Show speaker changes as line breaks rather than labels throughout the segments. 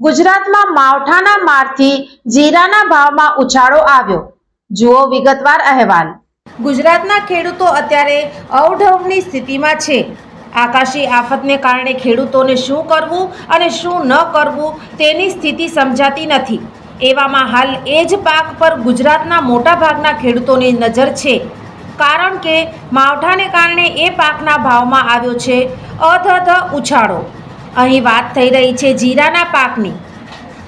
ગુજરાતમાં માવઠાના મારથી જીરાના ભાવમાં ઉછાળો આવ્યો. જુઓ વિગતવાર અહેવાલ. ગુજરાતના ખેડૂતો અત્યારે અવઢવની સ્થિતિમાં છે. આકાશી આફતને કારણે ખેડૂતોને શું કરવું અને શું ન કરવું તેની સ્થિતિ સમજાતી નથી. એવામાં હાલ એ જ પાક પર ગુજરાતના મોટાભાગના ખેડૂતોની નજર છે. કારણ કે માવઠાને કારણે એ પાકના ભાવમાં આવ્યો છે અધધ ઉછાળો. અહીં વાત થઈ રહી છે જીરાના પાકની.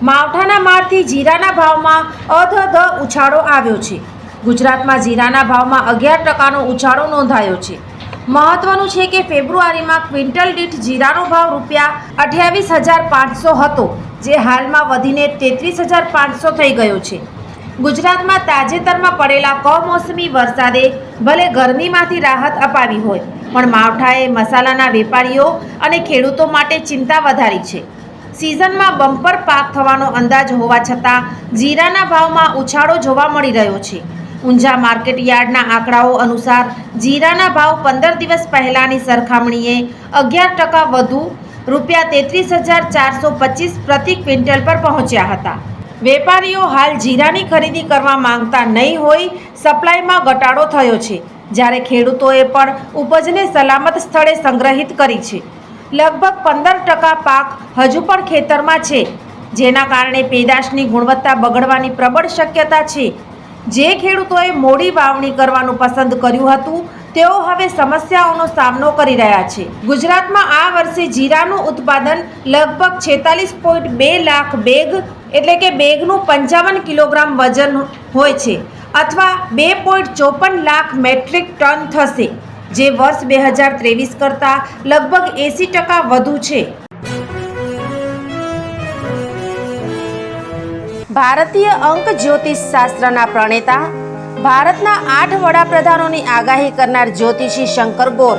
માવઠાના મારથી જીરાના ભાવમાં અધધ ઉછાળો આવ્યો છે. ગુજરાતમાં જીરાના ભાવમાં અગિયાર ટકાનો ઉછાળો નોંધાયો છે. મહત્વનું છે કે ફેબ્રુઆરીમાં ક્વિન્ટલ દીઠ જીરાનો ભાવ રૂપિયા અઠ્યાવીસ હજાર પાંચસો હતો, જે હાલમાં વધીને તેત્રીસ હજાર પાંચસો થઈ ગયો છે. ગુજરાતમાં તાજેતરમાં પડેલા કમોસમી વરસાદે ભલે ગરમીમાંથી રાહત અપાવી હોય, પણ માવઠાએ મસાલાના વેપારીઓ અને ખેડૂતો માટે ચિંતા વધારી છે. સિઝનમાં બમ્પર પાક થવાનો અંદાજ હોવા છતાં જીરાના ભાવમાં ઉછાળો જોવા મળી રહ્યો છે. ઊંઝા માર્કેટ યાર્ડના આંકડાઓ અનુસાર જીરાના ભાવ પંદર દિવસ પહેલાંની સરખામણીએ અગિયાર ટકા વધુ રૂપિયા તેત્રીસ હજાર ચારસો પચીસ પ્રતિ ક્વિન્ટલ પર પહોંચ્યા હતા. વેપારીઓ હાલ જીરાની ખરીદી કરવા માંગતા નહીં હોય, સપ્લાયમાં ઘટાડો થયો છે. જ્યારે ખેડૂતોએ પણ ઉપજને સલામત સ્થળે સંગ્રહિત કરી છે. લગભગ પંદર ટકા પાક હજુ પણ ખેતરમાં છે, જેના કારણે પેદાશની ગુણવત્તા બગડવાની પ્રબળ શક્યતા છે. જે ખેડૂતોએ મોડી વાવણી કરવાનું પસંદ કર્યું હતું, તેઓ હવે સમસ્યાઓનો સામનો કરી રહ્યા છે. ગુજરાતમાં આ વર્ષે જીરાનું ઉત્પાદન લગભગ છેતાલીસ પોઈન્ટ બે લાખ બેગ એટલે કે બેગનું પંચાવન કિલોગ્રામ વજન હોય છે અથવા બે પોઈન્ટ ચોપન લાખ મેટ્રિક ટન થશે, જે વર્ષ બે હજાર ત્રેવીસ કરતાં લગભગ એંસી ટકા વધુ છે. ભારતીય અંક જ્યોતિષ શાસ્ત્રના પ્રણેતા, ભારતના આઠ વડાપ્રધાનોની આગાહી કરનાર જ્યોતિષી શંકર ગોર